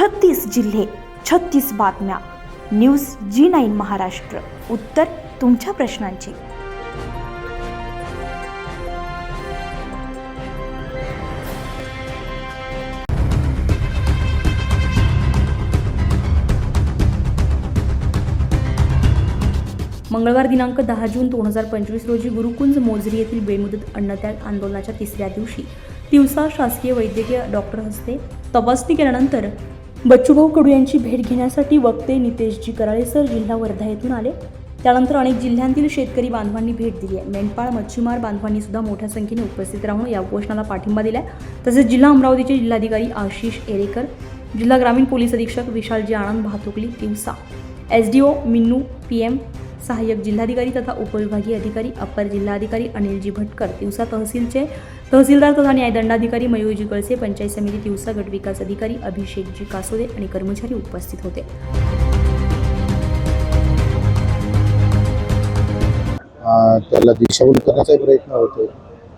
छत्तीस जिल्हे छत्तीस बातम्या. News G nine Maharashtra. उत्तर तुमच्या प्रश्नांची. मंगळवार दिनांक दहा जून दोन हजार पंचवीस रोजी गुरुकुंज मोजरी येथील बेमुदत अन्नत्याग आंदोलनाच्या तिसऱ्या दिवशी दिवसा शासकीय वैद्यकीय डॉक्टर हस्ते तपासणी केल्यानंतर बच्चूभाऊ कडू यांची भेट घेण्यासाठी वक्ते नितेशजी कराळे सर जिल्हा वर्धा येथून आले. त्यानंतर अनेक जिल्ह्यांतील शेतकरी बांधवांनी भेट दिली आहे. मेंढपाळ मच्छीमार बांधवांनी सुद्धा मोठ्या संख्येने उपस्थित राहून या उपोषणाला पाठिंबा दिलाय. तसेच जिल्हा अमरावतीचे जिल्हाधिकारी आशिष एरेकर जिल्हा ग्रामीण पोलीस अधीक्षक विशालजी आनंद भातुकली दिवसा S D O Minnu P M सहाय्यक जिल्हाधिकारी तथा उपविभागीय अधिकारी अपर जिल्हाधिकारी अनिलजी भटकर दिवसा तहसीलचे तहसीलदार तथा न्यायदंडाधिकारी मयूरजी कळसे पंचायत समिती दिवसा गट विकास अधिकारी अभिषेकजी कासोदे आणि कर्मचारी उपस्थित होते. त्याला दिशाभूल करण्याचाही प्रयत्न होतो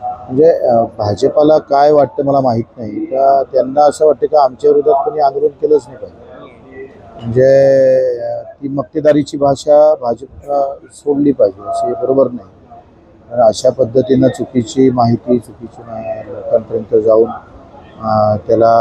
म्हणजे भाजपाला काय वाटतं मला माहीत नाही का त्यांना असं वाटतं का आमच्या विरोधात कोणी आंदोलन केलंच नाही पाहिजे. म्हणजे ती मक्तेदारीची भाषा भाजपला सोडली पाहिजे असे बरोबर नाही. अशा पद्धतीनं चुकीची माहिती चुकीची लोकांपर्यंत जाऊन त्याला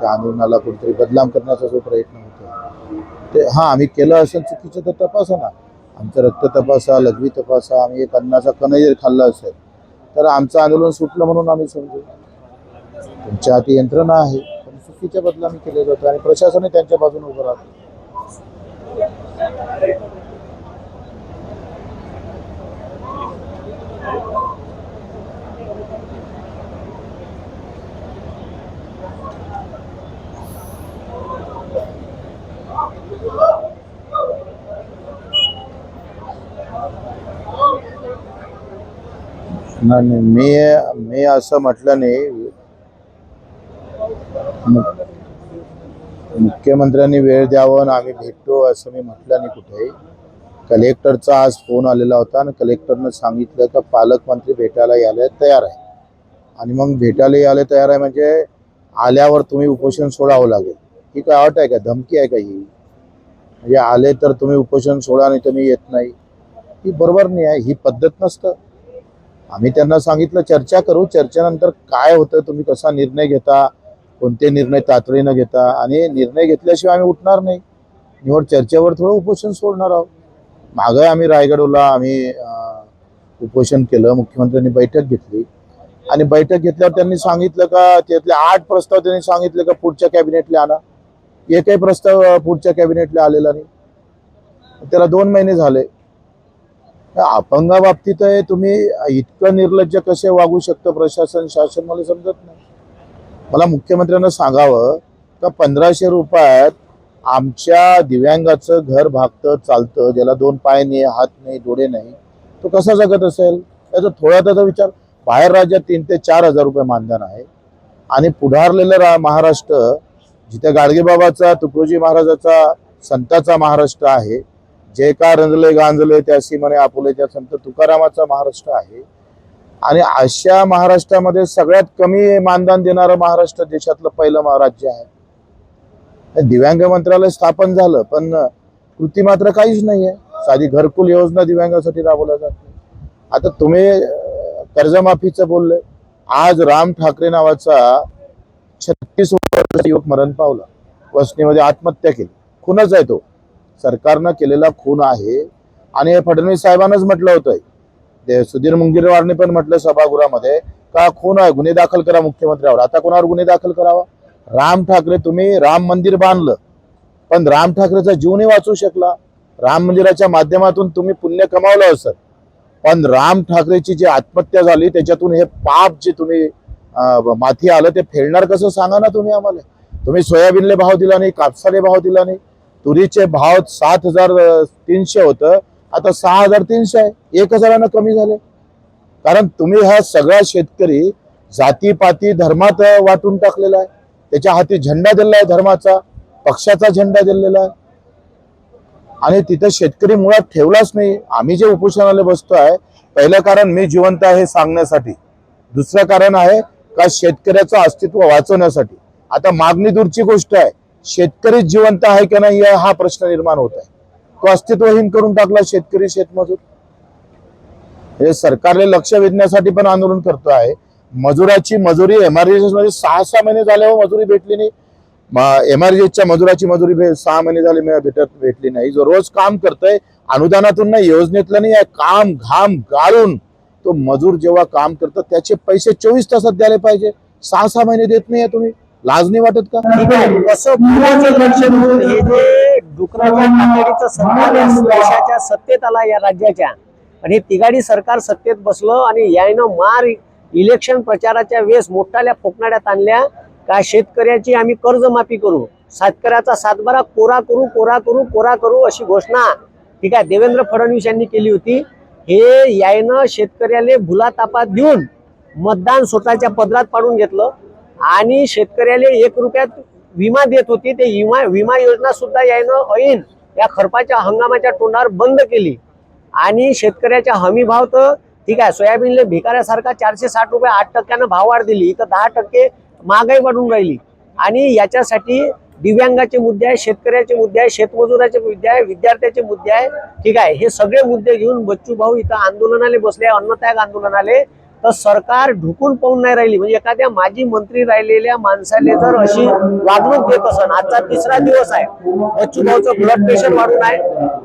त्या आंदोलनाला कुठेतरी बदनाम करण्याचा जो प्रयत्न होतो. ते हां आम्ही केलं असेल चुकीचं तर तपासा ना. आमचं रक्त तपासा लघवी तपासा आम्ही एक अन्नाचा कणही जर खाल्ला असेल तर आमचं आंदोलन सुटलं म्हणून आम्ही समजू. तुमच्या हाती यंत्रणा आहे पण चुकीच्या बदला आम्ही केले जातो आणि प्रशासनही त्यांच्या बाजूने उभं राहतं. नाही नाही, मी मी असं म्हटलं नाही. मुख्यमंत्र्यांनी वेळ द्यावं आणि आम्ही भेटतो असं मी म्हटलं नाही कुठेही. कलेक्टरचा आज फोन आलेला होता आणि कलेक्टरनं सांगितलं का पालकमंत्री भेटायला यायला तयार आहे. आणि मग भेटायला यायला तयार आहे म्हणजे आल्यावर तुम्ही उपोषण सोडावं लागेल. ही काय अट आहे का? धमकी आहे का ही? म्हणजे आले तर तुम्ही उपोषण सोडा नाही तुम्ही येत नाही. ही बरोबर नाही आहे ही पद्धत नसतं. आम्ही त्यांना सांगितलं चर्चा करू. चर्चेनंतर काय होतं तुम्ही कसा निर्णय घेता? कोणते निर्णय तातडीनं घेता आणि निर्णय घेतल्याशिवाय आम्ही उठणार नाही. निवड चर्चेवर थोडं उपोषण सोडणार आहोत. मागं आम्ही रायगडला आम्ही उपोषण केलं मुख्यमंत्र्यांनी बैठक घेतली. आणि बैठक घेतल्यावर त्यांनी सांगितलं का त्यातले आठ प्रस्ताव त्यांनी सांगितले का पुढच्या कॅबिनेटला आणा. एकही प्रस्ताव पुढच्या कॅबिनेटला आलेला नाही. त्याला दोन महिने झाले. अपंगाबाबतीत तुम्ही इतकं निर्लज्ज कसे वागू शकतं? प्रशासन शासन मला समजत नाही. मला मुख्यमंत्र्यांना सांगावं का पंधराशे रुपयात आमच्या दिव्यांगाचं घर भागतं चालतं ज्याला दोन पाय नाही हात नाही डोळे नाही तो कसा जगत असेल? त्याचा थोडा त्याचा विचार. बाहेर राज्यात तीन ते चार हजार रुपये मानधन आहे. आणि पुढारलेलं रा महाराष्ट्र जिथे गाडगेबाबाचा तुकडोजी महाराजाचा संताचा महाराष्ट्र आहे जे का रंजले गांजले त्यासी म्हणे आपुलेच्या संत तुकारामाचा महाराष्ट्र आहे आणि अशा महाराष्ट्रामध्ये सगळ्यात कमी मानधन देणारं महाराष्ट्र देशातलं पहिलं राज्य आहे. दिव्यांग मंत्रालय स्थापन झालं पण कृती मात्र काहीच नाही आहे साधी घरकुल योजना दिव्यांगासाठी राबवल्या जात नाही. आता तुम्ही कर्जमाफीचं बोलले. आज राम ठाकरे नावाचा छत्तीस वर्षाचा युवक मरण पावला. वसनीमध्ये आत्महत्या केली. खूनच आहे तो. सरकारनं केलेला खून आहे. आणि हे फडणवीस साहेबांनाच म्हटलं होतं ते सुधीर मुंगीरवारने पण म्हटलं सभागृहामध्ये का खून आहे गुन्हे दाखल करा मुख्यमंत्र्यावर. आता कोणावर गुन्हे दाखल करावा? राम ठाकरे तुम्ही राम मंदिर बांधलं. पण राम ठाकरेचा जीवनही वाचू शकला. राम मंदिराच्या माध्यमातून तुम्ही पुण्य कमावलं असत पण राम ठाकरेची जी आत्महत्या झाली त्याच्यातून हे पाप जे तुम्ही माथी आलं ते फेडणार कसं सांगा ना तुम्ही आम्हाला. तुम्ही सोयाबीनले भाव दिला नाही कापसाले भाव दिला नाही. तुरीचे भाव सात हजार तीनशे होतं. आता सहा हजार तीनशे आहे. एक हजारानं कमी झाले. कारण तुम्ही हा सगळा शेतकरी जातीपाती धर्मात वाटून टाकलेला आहे. त्याच्या हाती झेंडा दिलेला आहे धर्माचा. पक्षाचा झेंडा दिलेला आहे. आणि तिथं शेतकरी मुळात ठेवलाच नाही. आम्ही जे उपोषणाला बसतो आहे पहिलं कारण मी जिवंत आहे सांगण्यासाठी. दुसरं कारण आहे का शेतकऱ्याचं अस्तित्व वाचवण्यासाठी. आता मागणी दूरची गोष्ट आहे. शेतकरीच जिवंत आहे की नाही हा प्रश्न निर्माण होत आहे. तो अस्तित्वहीन करून टाकला शेतकरी शेतमजूर. हे सरकारने लक्ष वेधण्यासाठी पण आंदोलन करतो आहे. मजुराची मजुरी एमआरजेएसमध्ये सहा सहा महिने झाले हो मजुरी भेटली नाही. एमआरजेएसच्या मजुराची मजुरी सहा महिने झाले मी भेटत भेटली नाही. जो रोज काम करतोय अनुदानातून नाही योजनेतलं नाही काम घाम गाळून तो मजूर जेव्हा काम करतो त्याचे पैसे चोवीस तासात द्यायला पाहिजे. सहा सहा महिने देत नाही तुम्ही. लाज नाही वाटत का? कसं? डुकराच्या सरकार देशाच्या सत्तेत आला या राज्याच्या. आणि हे तिघाडी सरकार सत्तेत बसलं आणि यायनं मार इलेक्शन प्रचाराच्या वेळेस मोठाल्या फोकनाड्यात आणल्या. का शेतकऱ्याची आम्ही कर्जमाफी करू? शेतकऱ्याचा सातबारा कोरा करू कोरा करू कोरा करू अशी घोषणा ठीक आहे देवेंद्र फडणवीस यांनी केली होती. हे यायनं शेतकऱ्याला भुला तापात देऊन मतदान स्वतःच्या पदरात पाडून घेतलं. आणि शेतकऱ्याला एक रुपयात विमा देत होती ते विमा विमा योजना सुद्धा यायनं ऐन या खरपाच्या हंगामाच्या तोंडावर बंद केली. आणि शेतकऱ्याच्या हमी भाव तर ठीक आहे सोयाबीनले भिकाऱ्यासारखा चारशे साठ रुपये आठ टक्क्यानं भाव वाढ दिली इथं दहा टक्के महागाई वाढून राहिली. आणि याच्यासाठी दिव्यांगाचे मुद्दे आहे शेतकऱ्याचे मुद्दे आहे शेतमजुराचे मुद्दे आहे विद्यार्थ्याचे मुद्दे आहे ठीक आहे. हे सगळे मुद्दे घेऊन बच्चू भाऊ इथं आंदोलनाले बसले अन्नत्याग आंदोलनाले. तर सरकार ढुकून पाहून नाही राहिली. म्हणजे एखाद्या माजी मंत्री राहिलेल्या माणसाले जर अशी वागणूक देत असन आजचा तिसरा दिवस आहे. बच्चू भाऊचं ब्लड प्रेशर वाढून आहे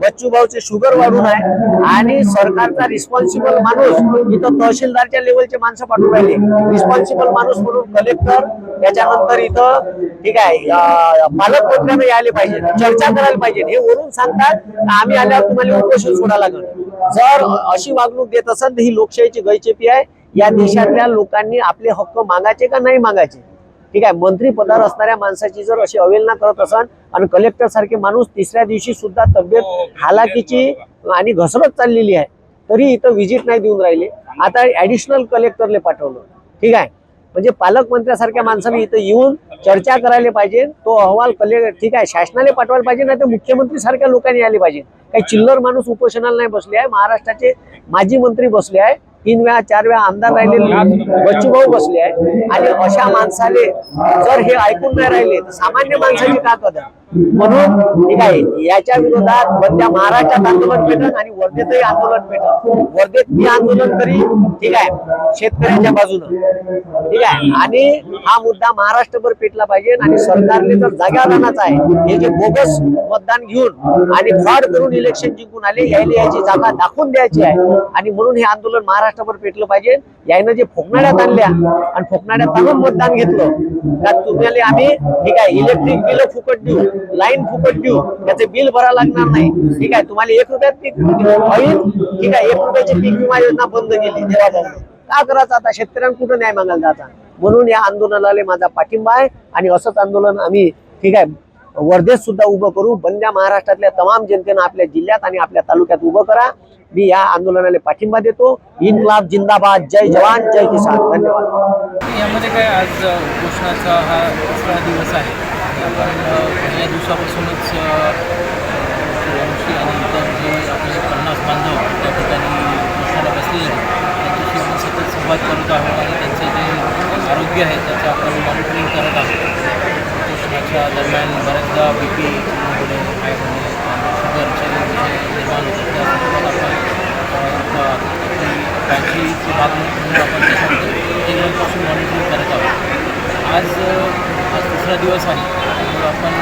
बच्चू भाऊचे शुगर वाढून आहे आणि सरकारचा रिस्पॉन्सिबल माणूस इथं तहसीलदारच्या लेवलचे माणसं पाठवून राहिले. रिस्पॉन्सिबल माणूस म्हणून कलेक्टर त्याच्यानंतर इथं ठीक आहे अं, पालकमंत्र्यांना यायला पाहिजे चर्चा करायला पाहिजे. हे वरून सांगतात आम्ही आल्यावर तुम्हाला उपोषण सोडा लागेल जर अशी वागणूक देत असेल तर ही लोकशाहीची गैचेपी आहे. या देशातल्या लोकांनी आपले हक्क मागायचे का नाही मागायचे? ठीक आहे मंत्री पदावर असणाऱ्या माणसाची जर अशी अवहेलना करत असाल आणि कलेक्टर सारखे माणूस तिसऱ्या दिवशी सुद्धा तब्येत हालाकीची आणि घसरत चाललेली आहे तरी इथं व्हिजिट नाही देऊन राहिले. आता ऍडिशनल कलेक्टरले पाठवलं. ठीक आहे म्हणजे पालकमंत्र्यासारख्या माणसाने इथं येऊन चर्चा करायला पाहिजे. तो अहवाल कले ठीक आहे शासनाने पाठवायला पाहिजे नाही तर मुख्यमंत्री सारख्या लोकांनी आले पाहिजे. काही चिल्लर माणूस उपोषणाला नाही बसले आहे महाराष्ट्राचे माजी मंत्री बसले आहे. तीन वेळा चार वेळा आमदार राहिलेले बच्चूभाऊ बसले आहे. आणि अशा माणसाले जर हे ऐकून नाही राहिले तर सामान्य माणसाची का कदर म्हणून ठीक आहे याच्या विरोधात बंद्या महाराष्ट्रात आंदोलन पेटत आणि वर्धेतही आंदोलन पेटत वर्धेत मी आंदोलन करी ठीक आहे शेतकऱ्यांच्या बाजूनं. ठीक आहे आणि हा मुद्दा महाराष्ट्रभर पेटला पाहिजे आणि सरकारने तर जाग्यावर आणायचा आहे. हे जे बोगस मतदान घेऊन आणि फ्रॉड करून इलेक्शन जिंकून आले यायला याची जागा दाखवून द्यायची आहे. आणि म्हणून हे आंदोलन महाराष्ट्रभर पेटलं पाहिजे. यायनं जे फोकनाड्यात आणल्या आणि फोकनाड्यात आणून मतदान घेतलं त्यात तुम्हाला आम्ही ठीक आहे इलेक्ट्रिक बिल फुकट देऊ. लाईन फुकट देऊ. त्याचे बिल भरा लागणार नाही. ठीक आहे तुम्हाला एक रुपयात पीक होईल. ठीक आहे एक रुपयाची पीक विमा योजना बंद केली. का करायचं आता? शेतकऱ्यांना कुठं न्याय मागायला जाता म्हणून या आंदोलनाला माझा पाठिंबा आहे आणि असंच आंदोलन आम्ही ठीक आहे वर्धेत सुद्धा उभं करू. बंद्या महाराष्ट्रातल्या तमाम जनतेनं आपल्या जिल्ह्यात आणि आपल्या तालुक्यात उभं करा. मी या आंदोलनाला पाठिंबा देतो. इन्कलाब जिंदाबाद. जय जवान जय किसान. धन्यवाद. यामध्ये काय आज उपोषणाचा हा दुसरा दिवस आहे. पहिल्या दिवसापासूनच सूर्यवंशी आणि इतर जे आपले पन्नास बांधव त्या ठिकाणी उपोषणाला बसलेले आहेत. त्यांच्याशी आपण सतत संवाद करत आहोत आणि त्यांचं जे आरोग्य आहे त्याचं आपण मॉनिटरिंग करत आहोत. उपोषणाच्या दरम्यान बऱ्याचदा बी पी होणे काय होणे शुगरचे निर्माण होते त्या संदर्भात आपण अ, एक, म्हणून आपण त्याच्यामध्ये मॉनिटरिंग करत आहोत. आज दिवस आहे. त्यामुळे आपण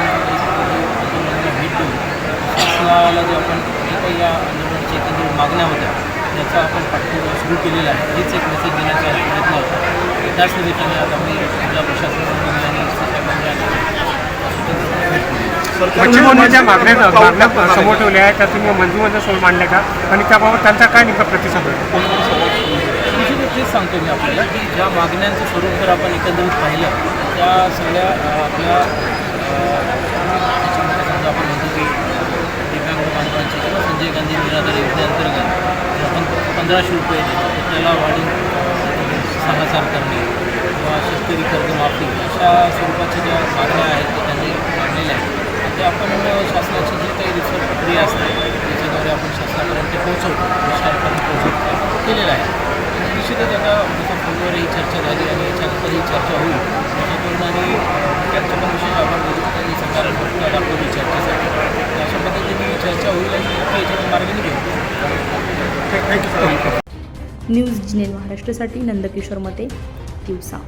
भेट देऊन शासनाला जो आपण जे काही या आंदोलनाच्या एकंदरीत मागण्या होत्या त्याचा आपण पाठपुरावा सुरू केलेला आहे हेच एक मेसेज देण्याचा प्रयत्न होता. त्याच निमित्ताने आज आम्ही जिल्हा प्रशासन आणि मागण्या समोर ठेवल्या आहेत त्या तुम्ही मंजूमध्ये सोड मांडल्या का? आणि त्याबाबत त्यांचा काय नेमका प्रतिसाद सांगतो मी आपल्याला की ज्या मागण्यांचं स्वरूप जर आपण एकंदरीत पाहिलं त्या सगळ्या आपल्या समजा आपण म्हणतो की दिव्यांग बांधवांची किंवा संजय गांधी निराधार योजनेअंतर्गत आपण पंधराशे रुपये देतो तर त्याला वाढून अ, सहा हजार करणे किंवा शेतकरी कर्जमाफी अशा स्वरूपाच्या ज्या मागण्या आहेत त्या त्यांनी मांडलेल्या आहेत. ते आपण शासनाची जी काही रिसर्च प्रक्रिया असते त्याच्याद्वारे आपण शासनापर्यंत पोहोचवतो शासनापर्यंत पोहोचवतो केलेलं आहे. निश्चितच आता जसं फोनवर ही चर्चा झाली आणि याच्यानंतर ही चर्चा होईल अशा परिणामी त्यांच्या पण विशेष आभार दिले त्यांनी सकारात्मक दाखवली चर्चेसाठी. अशा पद्धतीने ही चर्चा होईल आणि नक्की याच्यातून मार्ग निघेल. न्यूज जिनेल महाराष्ट्रासाठी नंदकिशोर मते दिवसा.